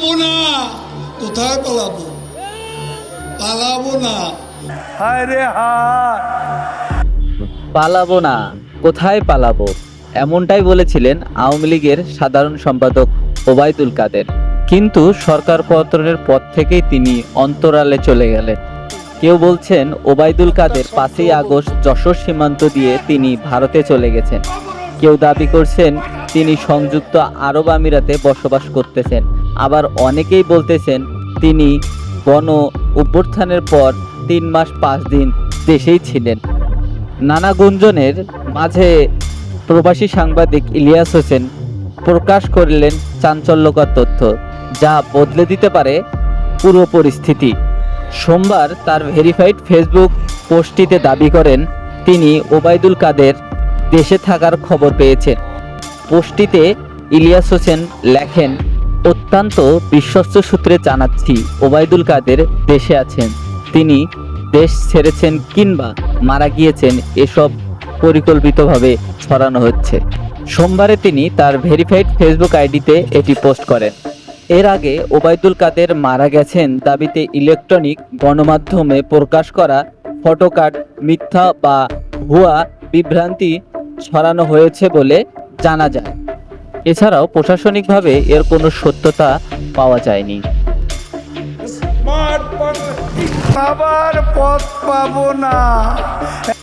পালাবো না। কোথায় পালাবো? পালাবো না। হায় রে হায়। পালাবো না কোথায় পালাবো? এমনটাই বলেছিলেন আওয়ামী লীগের সাধারণ সম্পাদক ওবায়দুল কাদের। কিন্তু সরকার পতনের পর থেকেই তিনি অন্তরালে চলে গেলেন। কেউ বলছেন ওবায়দুল কাদের পাঁচই আগস্ট যশোর সীমান্ত দিয়ে তিনি ভারতে চলে গেছেন। কেউ দাবি করছেন তিনি সংযুক্ত আরব আমিরাতে বসবাস করতেছেন। আবার অনেকেই বলতেছেন, তিনি গণ অভ্যুত্থানের পর তিন মাস পাঁচ দিন দেশেই ছিলেন। নানা গুঞ্জনের মাঝে প্রবাসী সাংবাদিক ইলিয়াস হোসেন প্রকাশ করলেন চাঞ্চল্যকর তথ্য, যা বদলে দিতে পারে পুরো পরিস্থিতি। সোমবার তার ভেরিফাইড ফেসবুক পোস্টটিতে দাবি করেন, তিনি ওবায়দুল কাদের দেশে থাকার খবর পেয়েছেন। পোস্টটিতে ইলিয়াস হোসেন লেখেন অত্যন্ত বিশ্বস্ত সূত্রে জানাচ্ছি, ওবায়দুল কাদের দেশে আছেন। তিনি দেশ ছেড়েছেন কিংবা মারা গিয়েছেন এসব পরিকল্পিতভাবে ছড়ানো হচ্ছে। সোমবারে তিনি তার ভেরিফাইড ফেসবুক আইডিতে এটি পোস্ট করেন। এর আগে ওবায়দুল কাদের মারা গেছেন দাবিতে ইলেকট্রনিক গণমাধ্যমে প্রকাশ করা ফটোকার্ড মিথ্যা বা ভুয়া বিভ্রান্তি ছড়ানো হয়েছে বলে জানা যায়। এছাড়াও প্রশাসনিকভাবে এর কোনো সত্যতা পাওয়া যায়নি। আবার পথ পাবো না।